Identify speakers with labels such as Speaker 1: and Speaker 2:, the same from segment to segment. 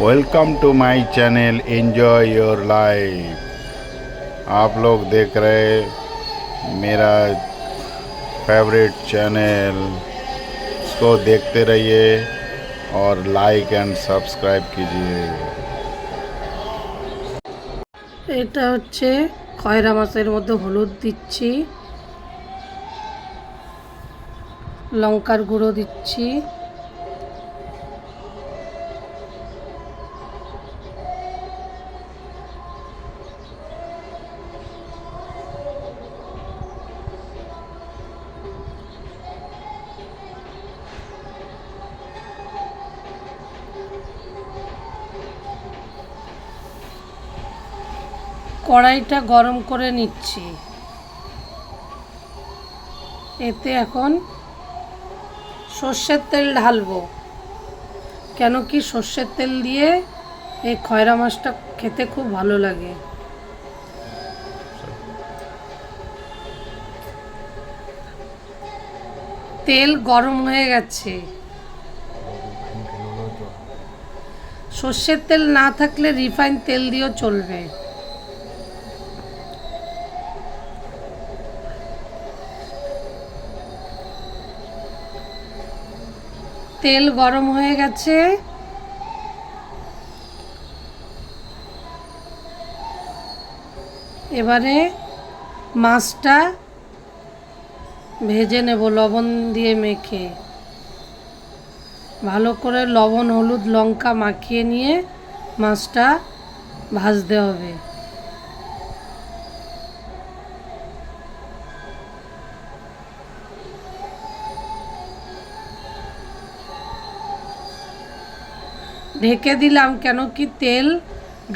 Speaker 1: welcome to my channel enjoy your life आप लोग देख रहे मेरा फेवरेट चैनल इसको देखते रहिए और लाइक एंड सब्सक्राइब कीजिए
Speaker 2: এটা হচ্ছে খয়রা মাছের মধ্যে হলুদ দিচ্ছি লঙ্কার গুঁড়ো দিচ্ছি কড়াইটা গরম করে নিচ্ছি। এতে এখন সর্ষের তেল ঢালবো। কেন কি সর্ষের তেল দিয়ে এই খয়রা মাছটা খেতে খুব ভালো লাগে। তেল গরম হয়ে গেছে। সর্ষের তেল না থাকলে রিফাইন তেল দিয়েও চলবে। তেল গরম হয়ে গেছে। এবারে মাছটা ভেজে নেব লবণ দিয়ে মেখে। ভালো করে লবণ, হলুদ, লঙ্কা মাখিয়ে নিয়ে মাছটা ভাজতে হবে। ঢেকে দিলাম কেন কি তেল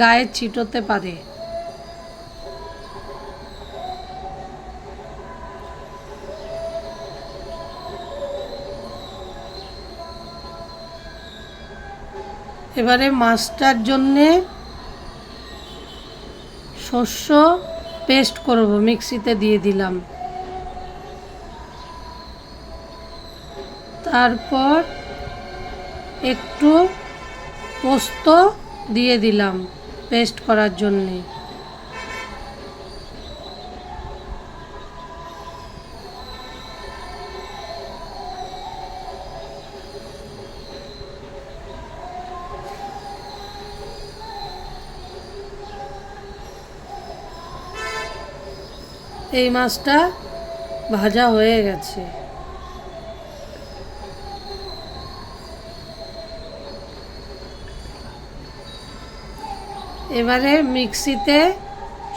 Speaker 2: গায়ে ছিটোতে পারে। এবারে মাছটার জন্যে শস্য পেস্ট করব, মিক্সিতে দিয়ে দিলাম। তারপর একটু পোস্ত দিয়ে দিলাম পেস্ট করার জন্যে। এই মাছটা ভাজা হয়ে গেছে। এবারে মিক্সিতে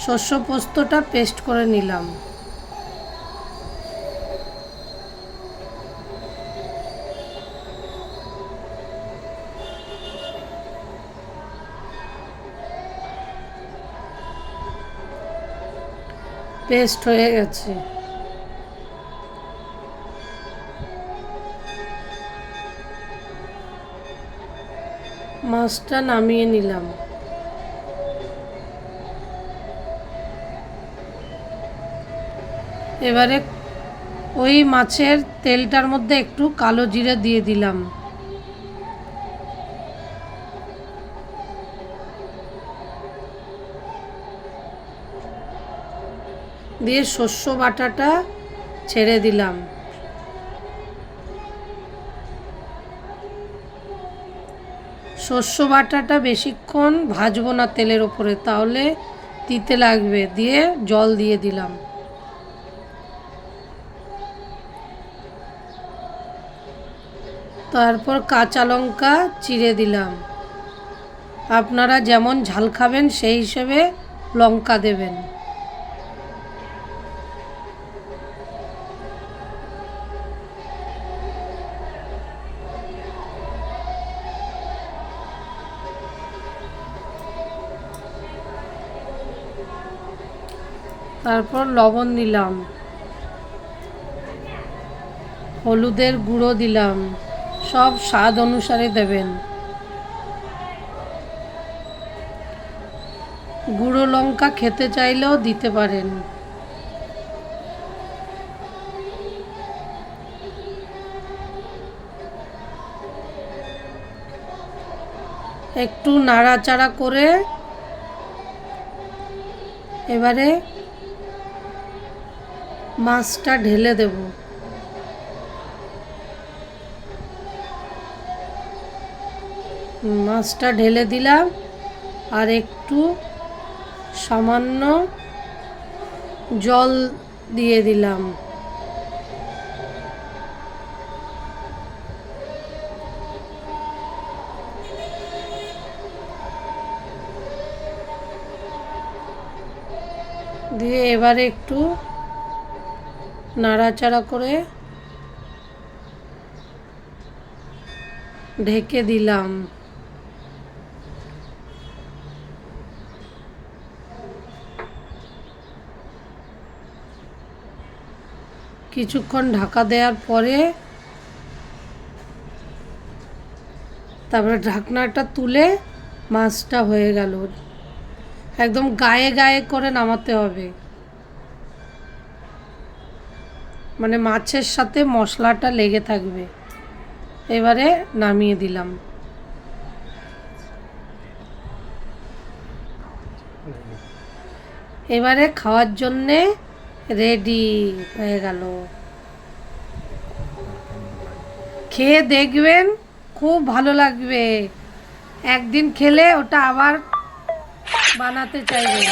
Speaker 2: শস্য পোস্তটা পেস্ট করে নিলাম। পেস্ট হয়ে গেছে। মাছটা নামিয়ে নিলাম। এবারে ওই মাছের তেলটার মধ্যে একটু কালো জিরে দিয়ে দিলাম। দিয়ে শস্য বাটাটা ছেড়ে দিলাম। শস্য বাটাটা বেশিক্ষণ ভাজবো না তেলের ওপরে, তাহলে তিতে লাগবে। দিয়ে জল দিয়ে দিলাম। তারপর কাঁচা লঙ্কা চিড়ে দিলাম। আপনারা যেমন ঝাল খাবেন, সেই হিসেবে লঙ্কা দেবেন। তারপর লবণ দিলাম। হলুদের গুঁড়ো দিলাম। সব স্বাদ অনুসারে দেবেন। গুঁড়ো লঙ্কা খেতে চাইলেও দিতে পারেন। একটু নাড়াচাড়া করে এবারে মাছটা ঢেলে দেব। মাছটা ঢেলে দিলাম আর একটু সামান্য জল দিয়ে দিলাম। দিয়ে এবারে একটু নাড়াচাড়া করে ঢেকে দিলাম। কিছুক্ষণ ঢাকা দেওয়ার পরে তারপরে ঢাকনাটা তুলে মাছটা হয়ে গেল। একদম গায়ে গায়ে করে নামাতে হবে। মানে মাছের সাথে মশলাটা লেগে থাকবে। এবারে নামিয়ে দিলাম। এবারে খাওয়ার জন্যে রেডি হয়ে গেল। খেয়ে দেখবেন খুব ভালো লাগবে। একদিন খেলে ওটা আবার বানাতে চাইবেন।